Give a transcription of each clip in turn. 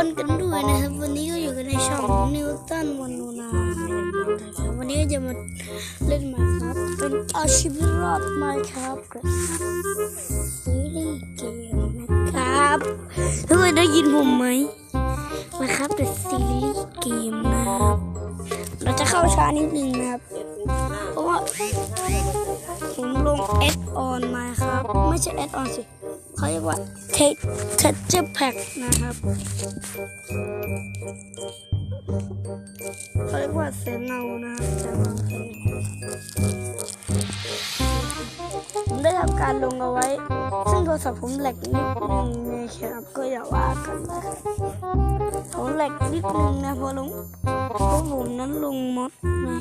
คนกันด้วยนะครับ วันนี้ก็อยู่กันในช่องนิวตันวันนูนานะครับวันนี้ก็จะมาเล่นมาครับเป็นอาชีวิตรอดมาครับกับซีรีส์เกมนะครับทุกคนได้ยินผมไหมมาครับเป็นซีรีส์เกมนะครับเราจะเข้าช้านิดนึงนะครับเพราะว่าผมลงแอดออนมาครับ ไม่ใช่แอดออนสิ เขาเรียกว่าเทเทเจอร์แพ็กนะครับเขาเรียกว่าเสียงเงานะครับเสียงเงเพลงผมได้ทำการลงเอาไว้ ซึ่งโทรศัพท์ผมแหลกนิดนึงนะครับก็อย่าว่ากันนะครับผมแหลกนิดนึงนะเพราะลงเพราะผมนั้นลงมดนะ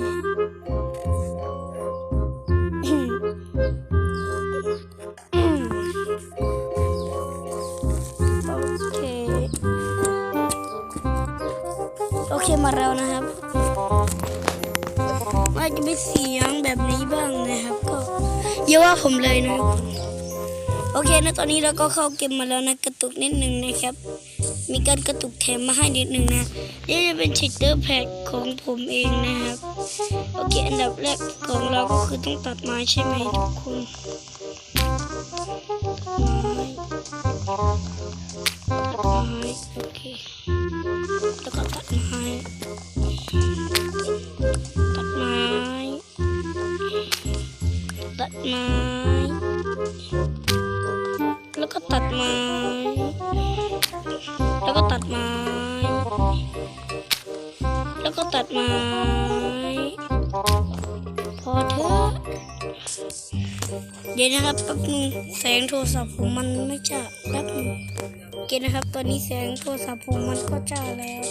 มาแล้วนะครับว่าจะมีเสียงแบบนี้บ้างนะครับ ก็เยาว่าผมเลยนะครับโอเคนะตอนนี้เราก็เข้าเกมมาแล้วนะกระตุกนิดนึงนะครับ มีการกระตุกแถมมาให้นิดนึงนะนี่จะเป็นชิตเตอร์แพ็กของผมเองนะครับโอเคอันดับแรกของเราก็คือต้องตัดไม้ใช่ไหมทุกคนไม้ ไม้โอเคแล้วก็ตัดไม้ตัดไม้ตัดไม้แล้วก็ตัดไม้แล้วก็ตัดไม้แล้วก็ตัดไม้พอเถอะเดี๋ยวนะครับแป๊บนึงแสงโทรศัพท์ผมมันไม่จ้าแป๊บนึง โอเคนะครับ ตอนนี้แสงโทรศัพท์ผมมันก็จ้าแล้ว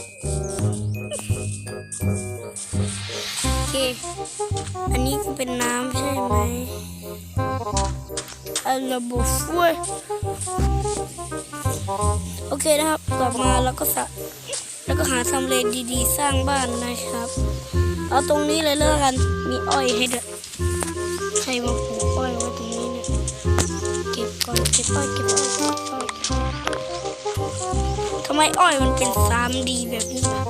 โอเค อันนี้คือเป็นน้ำใช่ไหมอันระบบช่วยโอเคนะครับ ต่อมาแล้วก็สะแล้วก็หาทำเลดีๆ สร้างบ้านนะครับ เอาตรงนี้เลยเลิกกัน มีอ้อยให้ด้วยใครมาปลูกอ้อยไว้ตรงนี้เนี่ย เก็บก่อน เก็บอ้อย เก็บอ้อย ทำไมอ้อยมันเป็นสามดีแบบนี้ล่ะ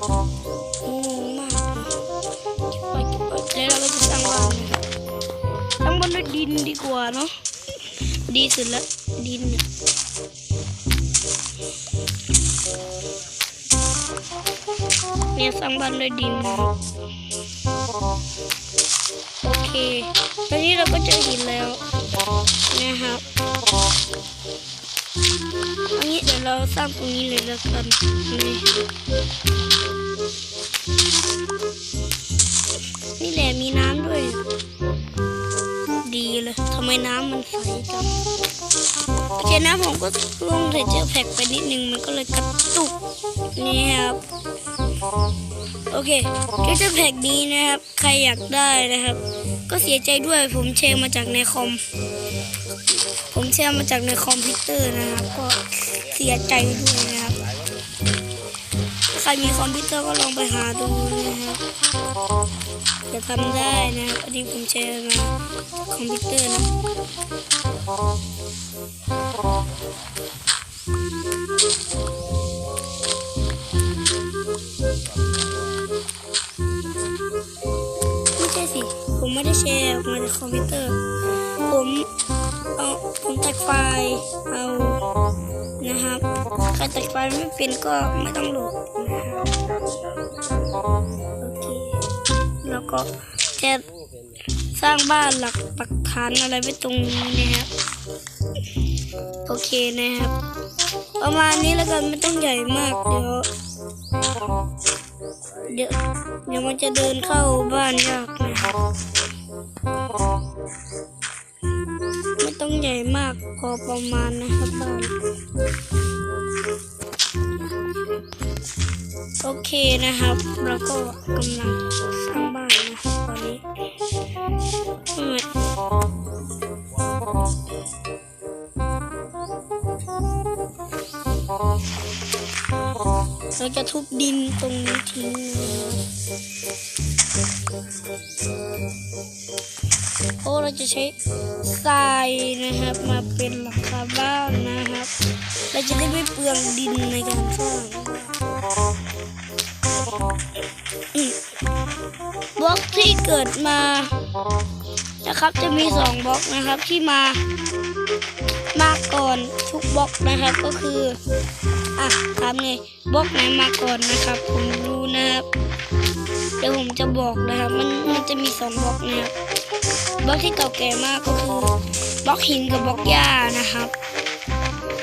งงมากเลยเก็บอ้อยเก็บอ้อยแล้วเราก็จะสร้างบ้านนะสร้างบ้านด้วยดินดีกว่าเนาะดีสุดละดินเนี่ยสร้างบ้านด้วยดินนะโอเค ตอนนี้เราก็เจอหินแล้วนะครับ อันนี้เดี๋ยวเราสร้างตรงนี้เลยแล้วกันนี่นี่แหละมีน้ำด้วย ดีเลยทำไมน้ำมันใสจังโอเคนะผมก็ลงเทเจอร์แพ็กไปนิดนึงมันก็เลยกระตุกนี่ครับโอเคเทเจอร์แพ็กนี้นะครับ ใครอยากได้นะครับ ก็เสียใจด้วยผมแชร์มาจากในคอม ผมแชร์มาจากในคอมพิวเตอร์นะครับ ก็เสียใจด้วยนะครับ ใครมีคอมพิวเตอร์ก็ลองไปหาดูนะครับจะทำได้นะครับอันนี้ผมแชร์มาคอมพิวเตอร์นะ แชร์ออกมาจากคอมพิวเตอร์ ผมเอาผมแตกไฟล์เอานะครับใครแตกไฟล์ไม่เป็นก็ไม่ต้องโหลดนะครับโอเคแล้วก็จะสร้างบ้านหลักปักฐานอะไรไว้ตรงนี้นะครับโอเคนะครับ ประมาณนี้แล้วกันไม่ต้องใหญ่มากเดี๋ยวเดี๋ยวเดี๋ยวมันจะเดินเข้าบ้านยากนะครับ ไม่ต้องใหญ่มากพอประมาณนะครับบ้านโอเคนะครับ แล้วก็กำลังสร้างบ้านนะครับตอนนี้เราจะทุบดินตรงนี้ทิ้งนะครับเพราะเราจะใช้ทรายนะครับ มาเป็นหลังคาบ้านนะครับ เราจะได้ไม่เปลืองดินในการสร้างบล็อกที่เกิดมานะครับจะมีสองบล็อกนะครับที่มามาก่อนทุกบล็อกนะครับก็คืออะถามไงบล็อกไหนมาก่อนนะครับ ผมรู้นะครับ เดี๋ยวผมจะบอกนะครับ มันมันจะมีสองบล็อกนะครับ บล็อกที่เก่าแก่มากก็คือบล็อกหินกับบล็อกหญ้านะครับ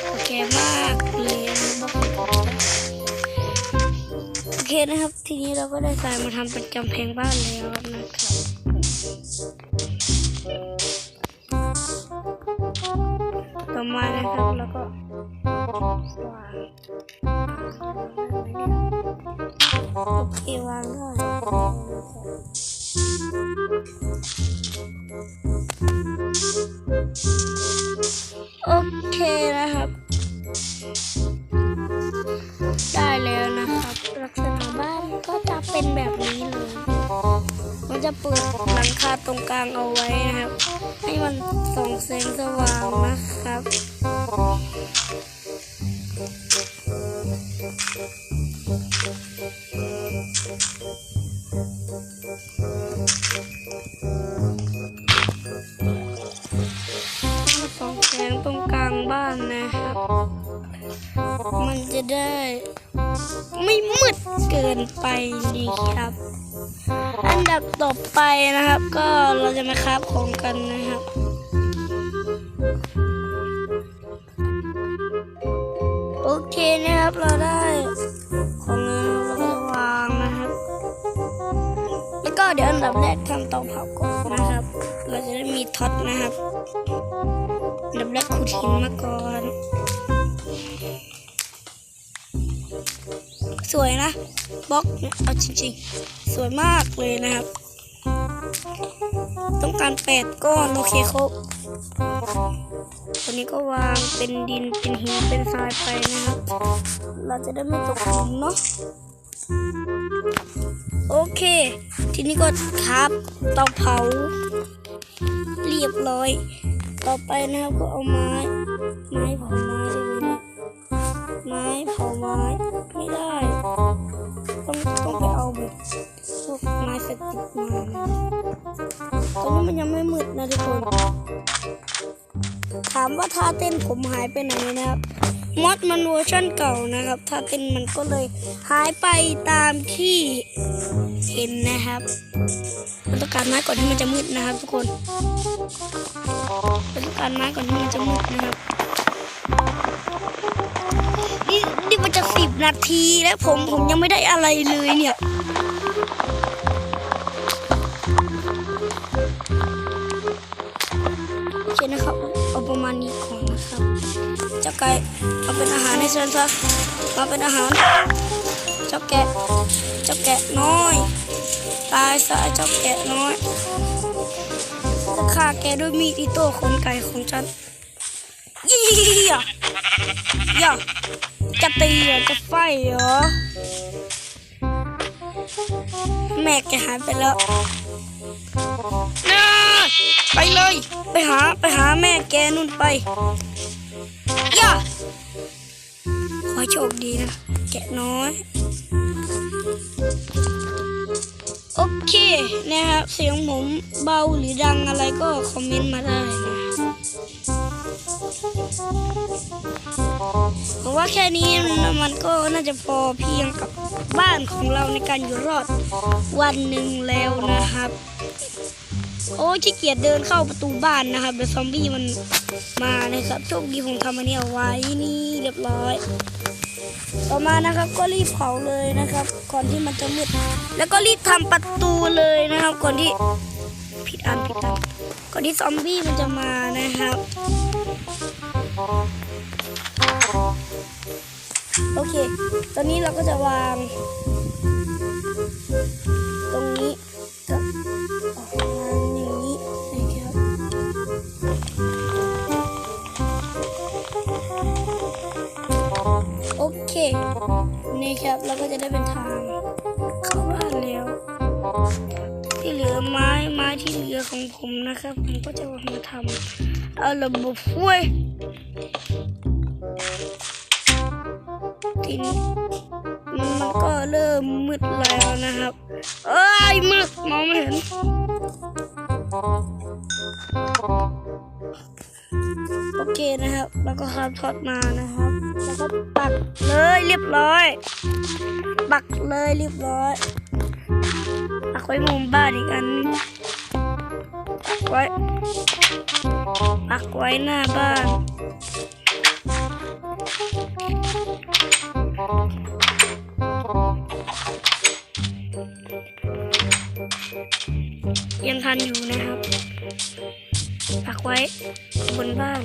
เก่าแก่มากเลยบล็อกโอเคนะครับ ทีนี้เราก็ได้ทรายมาทำเป็นกำแพงบ้านแล้วนะครับต่อมานะครับแล้วก็วางโอเควางได้น ได้แล้วนะครับ ลักษณะบ้านก็จะเป็นแบบนี้เลยมันจะเปิดหลังคาตรงกลางเอาไว้นะครับ ให้มันส่องแสงสว่างนะครับมาส่องแสงตรงกลางบ้านนะครับ มันจะได้ ไม่มืดเกินไปดีครับ อันดับต่อไปนะครับ ก็เราจะมาคราบของกันนะครับโอเคนะครับเราได้ของแล้วเราก็จะวางนะครับ แล้วก็เดี๋ยวอันดับแรกทำเตาเผาก่อนนะครับ เราจะได้มีท็อตนะครับอันดับแรกขุดหินมาก่อน สวยนะบล็อกเอาจริงๆ สวยมากเลยนะครับ ต้องการแปดก้อนโอเคครบตัวนี้ก็วางเป็นดินเป็นหินเป็นทรายไปนะครับ เราจะได้ไม่ตกหลุมเนาะโอเค ทีนี้ก็ครับเตาเผา เรียบร้อย ต่อไปนะครับก็เอาไม้ ไม้เผาไม้เลยนะไม้เผาไม้ไม่ มันยังไม่มืดนะทุกคน ถามว่าท่าเต้นผมหายไปไหนนะครับมอดมันเวอร์ชันเก่านะครับท่าเต้นมันก็เลยหายไปตามที่เห็นนะครับเราต้องการไม้ก่อนที่มันจะมืดนะครับ ทุกคนเราต้องการไม้ก่อนที่มันจะมืดนะครับนี่นี่มันจะสิบนาทีแล้วผมผมยังไม่ได้อะไรเลยเนี่ย ไก่เอาเป็นอาหารให้ฉันซะมาเป็นอาหารเจ้าแกะเจ้าแกะน้อย ตายซะเจ้าแกะน้อยจะฆ่าแกด้วยมีดอิโต้ขนไก่ของฉันยี่ยย่าจะตีเหรอจะไฟเหรอแม่แกหายไปแล้วนะไปเลย ไปหาไปหาแม่แกนู่นไป ย่าขอโชคดีนะ แกะน้อย โอเคนะครับเสียงผมเบาหรือดังอะไรก็คอมเมนต์มาได้นะผมว่าแค่นี้มันก็น่าจะพอเพียงกับบ้านของเราในการอยู่รอดวันหนึ่งแล้วนะครับ โอ้ยขี้เกียจเดินเข้าประตูบ้านนะครับเดี๋ยวซอมบี้มันมานะครับโชคดีผมทำอันนี้เอาไว้นี่เรียบร้อย ต่อมานะครับก็รีบเผาเลยนะครับ ก่อนที่มันจะมืดแล้วก็รีบทำประตูเลยนะครับ ก่อนที่ผิดอันผิดอันก่อนที่ซอมบี้มันจะมานะครับโอเค ตอนนี้เราก็จะวาง นี่ครับเราก็จะได้เป็นทางเข้าบ้านแล้ว ที่เหลือไม้ไม้ที่เหลือของผมนะครับผมก็จะมาทำเอาระบบช่วยทีนี้มันก็เริ่มมืดแล้วนะครับ เอ้ยมืดมองไม่เห็นโอเคนะครับ แล้วก็ครับทอดมานะครับ แล้วก็ปักเลยเรียบร้อย ปักเลยเรียบร้อยปักไว้มุมบ้านอีกอันปักไว้ปักไว้หน้าบ้านยังทันอยู่นะครับ ปักไว้บนบ้าน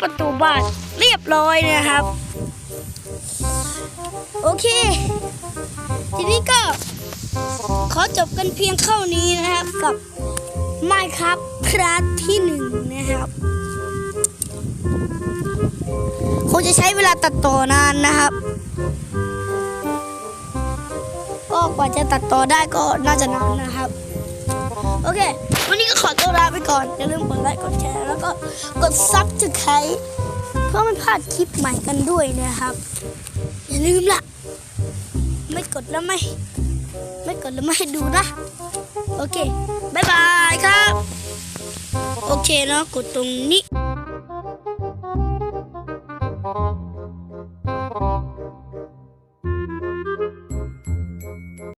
ประตูบ้านเรียบร้อยนะครับ โอเค ทีนี้ก็ ขอจบกันเพียงเท่านี้นะครับกับ Minecraft คลาสที่หนึ่งนะครับคงจะใช้เวลาตัดต่อนานนะครับก็กว่าจะตัดต่อได้ก็น่าจะนานนะครับ โอเค นี้ก็ขอตัวลาไปก่อน อย่าลืมกดไลค์ กดแชร์ แล้วก็กดซับสไครต์เพื่อไม่พลาดคลิปใหม่กันด้วยนะครับ อย่าลืมล่ะไม่กดแล้วไม่ ไม่กดแล้วไม่ดูนะ โอเคบายบายครับ โอเคเนาะกดตรงนี้